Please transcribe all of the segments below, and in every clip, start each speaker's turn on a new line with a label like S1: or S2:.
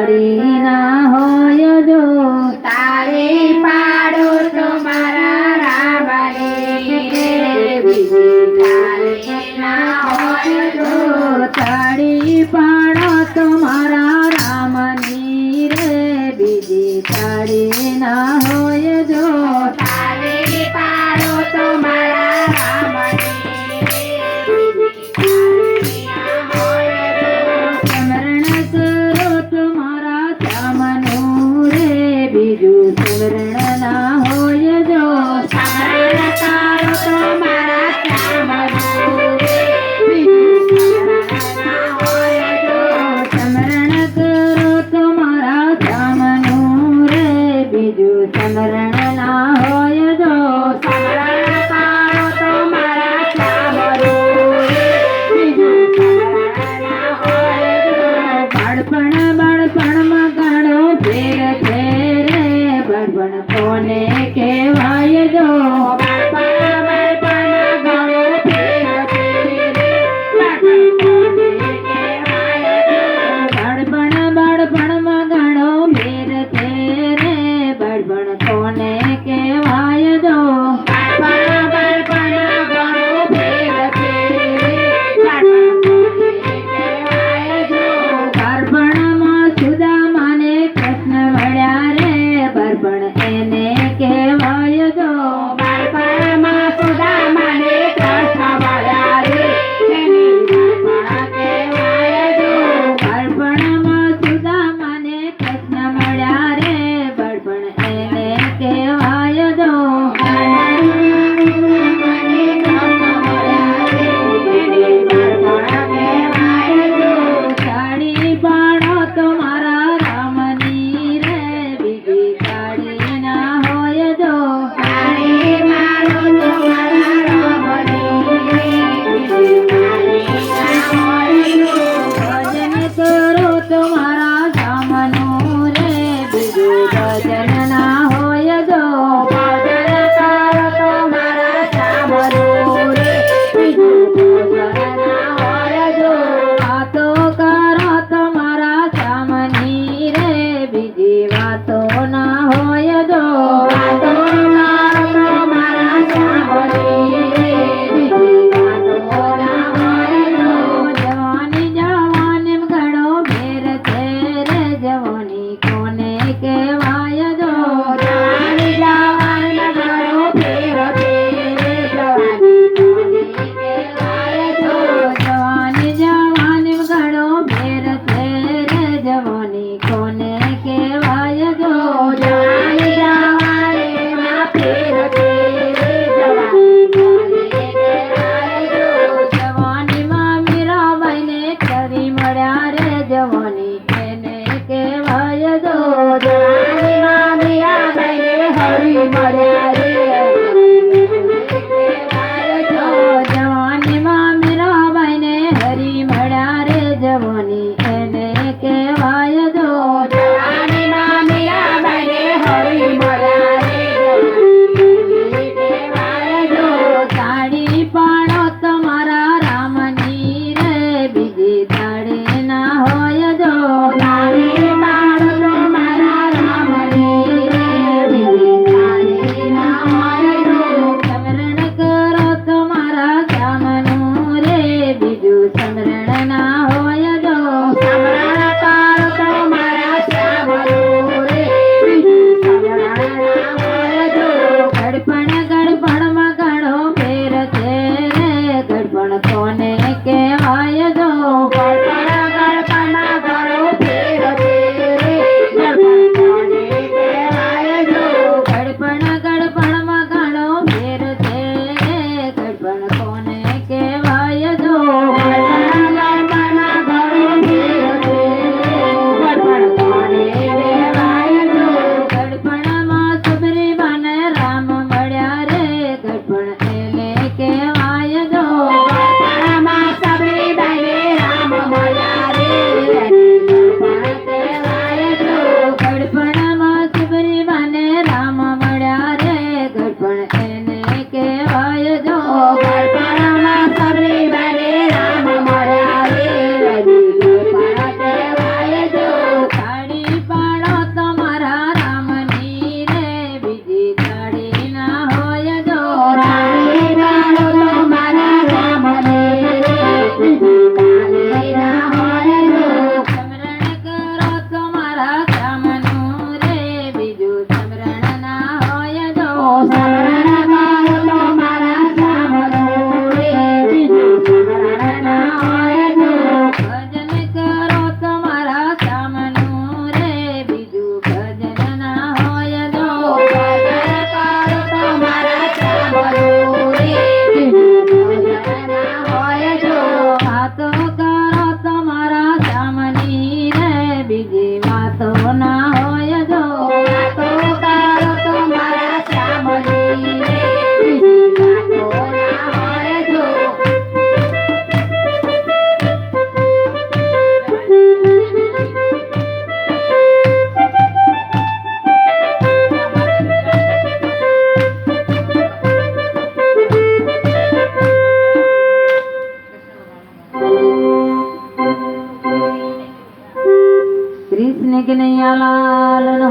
S1: Daddy. લાલનો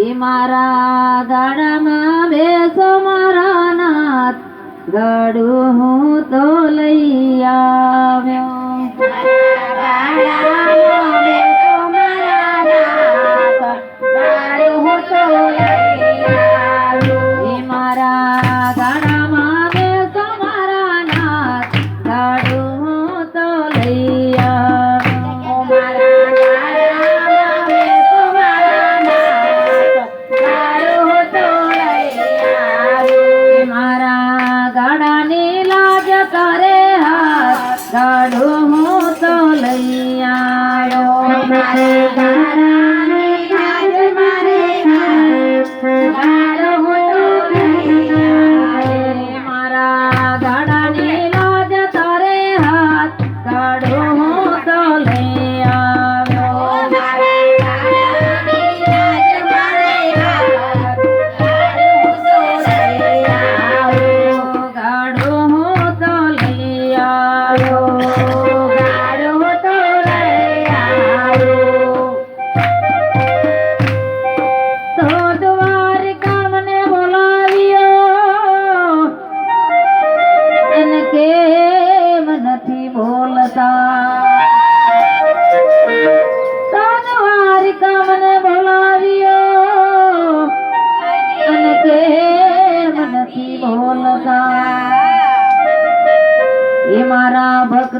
S1: એ મારા ગાડામાં બેસો મારા નાથ. ગાડું હું તો લઈ આ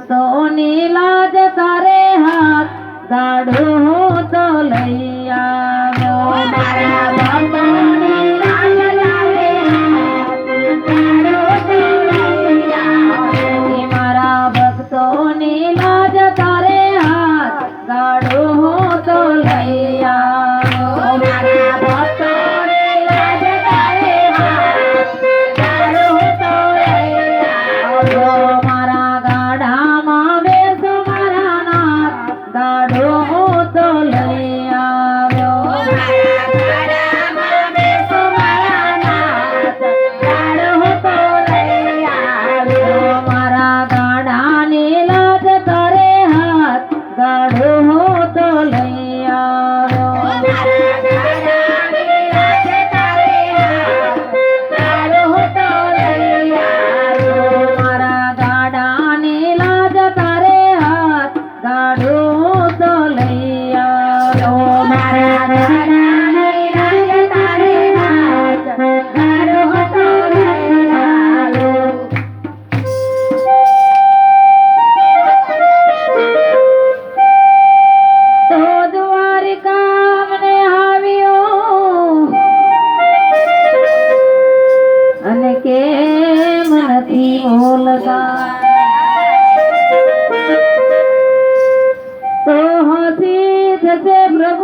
S2: सोनी लाज सारे हाथ दाढ़ो હું તો લઈ આવ્યો.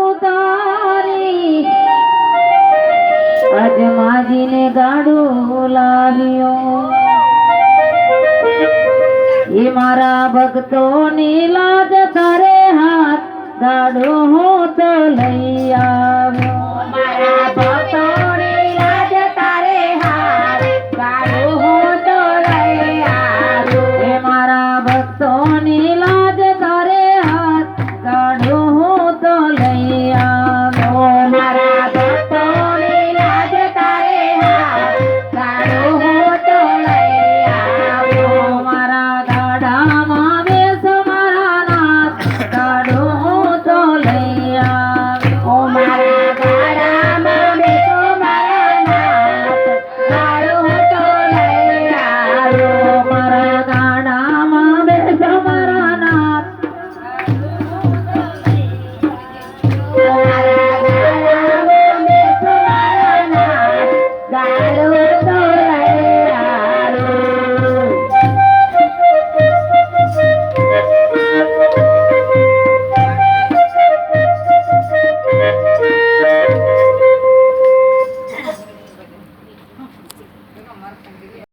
S1: ઉતારી આજ માજીને ગાડો લાવ્યો એ મારા ભક્તોની લાજ તારે હાથ ગાડો હું તો લઈ આવ્યો.
S2: મારા